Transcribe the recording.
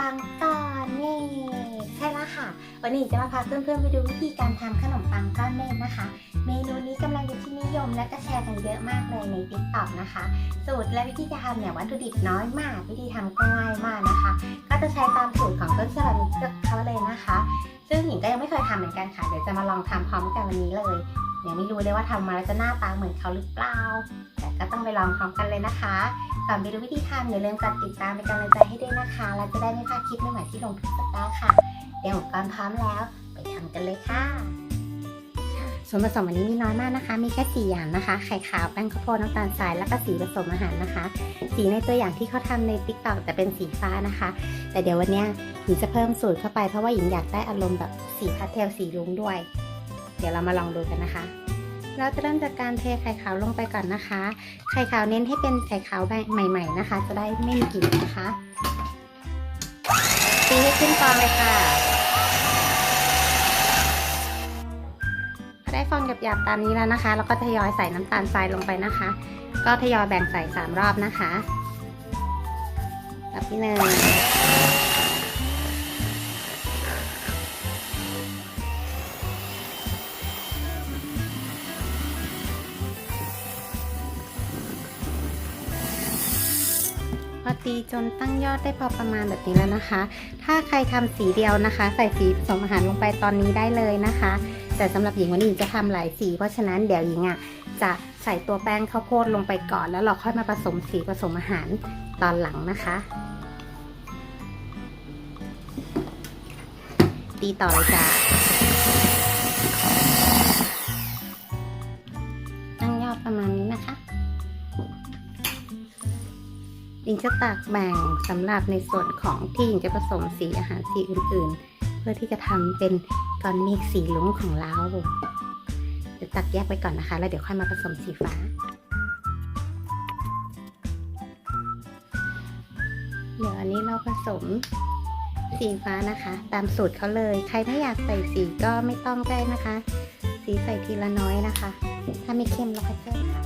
ปังก้อนเมฆใช่แล้วค่ะ วันนี้จะมาพาเพื่อนๆไปดูวิธีการทำขนมปังก้อนเมฆนะคะ เมนูนี้กำลังเป็นที่นิยมและก็แชร์กันเยอะมากเลยในติ๊กต็อกนะคะ สูตรและวิธีการทำเนี่ยวัตถุดิบน้อยมาก วิธีทำก็ง่ายมากนะคะ ก็จะใช้ตามสูตรของต้นฉบับนี้เขาเลยนะคะ ซึ่งหญิงก็ยังไม่เคยทำเหมือนกันค่ะ เดี๋ยวจะมาลองทำพร้อมกันวันนี้เลย ยังไม่รู้เลยว่าทำมาแล้วจะหน้าตาเหมือนเขาหรือเปล่า แต่ก็ต้องไปลองพร้อมกันเลยนะคะ ก่อนไปดูวิธีทำอย่าลืมกดติดตามเป็นกำลังใจให้ด้วยนะคะ และจะได้ไม่พลาดคลิปใหม่ๆที่ลงทุกสัปดาห์ค่ะเตรียมอุปกรณ์พร้อมแล้ว ไปทำกันเลยค่ะ ส่วนผสมวันนี้มีน้อยมากนะคะ มีแค่4อย่างนะคะ ไข่ขาว แป้งข้าวโพด น้ำตาลทราย แล้วก็สีผสมอาหารนะคะ สีในตัวอย่างที่เขาทำใน t ิ k t o k แต่เป็นสีฟ้านะคะ แต่เดี๋ยววันนี้หญิงจะเพิ่มสูตรเข้าไปเพราะว่าหญิงอยากได้อารมณ์แบบสีพาสเทลสีรุ้งด้วย เดี๋ยวเรามาลองดูกันนะคะ เราจะเริ่มจากการเทไข่ขาวลงไปก่อนนะคะ ไข่ขาวเน้นให้เป็นไข่ขาวใหม่ ๆ นะคะ จะได้ไม่มีกลิ่นนะคะตีให้ขึ้นฟองเลยค่ะพอได้ฟองหยาบๆตามนี้แล้วนะคะแล้วก็ทยอยใส่น้ำตาลทรายลงไปนะคะ ก็ทยอยแบ่งใส่สามรอบนะคะรอบที่หนึ่ง พอตีจนตั้งยอดได้พอประมาณแบบนี้แล้วนะคะ ถ้าใครทำสีเดียวนะคะ ใส่สีผสมอาหารลงไปตอนนี้ได้เลยนะคะ แต่สำหรับหญิงวันนี้หญิงจะทำหลายสี เพราะฉะนั้นเดี๋ยวหญิงอะจะใส่ตัวแป้งข้าวโพดลงไปก่อน แล้วเราค่อยมาผสมสีผสมอาหารตอนหลังนะคะ ตีต่อเลยจ้า หญิงจะตักแบ่งสำหรับในส่วนของที่หญิงจะผสมสีอาหารสีอื่นๆ เพื่อที่จะทำเป็นก้อนเมฆสีลุ้งของเราเดี๋ยวตักแยกไว้ก่อนนะคะ แล้วเดี๋ยวค่อยมาผสมสีฟ้า เดี๋ยวอันนี้เราผสมสีฟ้านะคะ ตามสูตรเขาเลย ใครไม่อยากใส่สีก็ไม่ต้องได้นะคะ สีใส่ทีละน้อยนะคะ ถ้าไม่เข้มเราค่อยเพิ่มค่ะ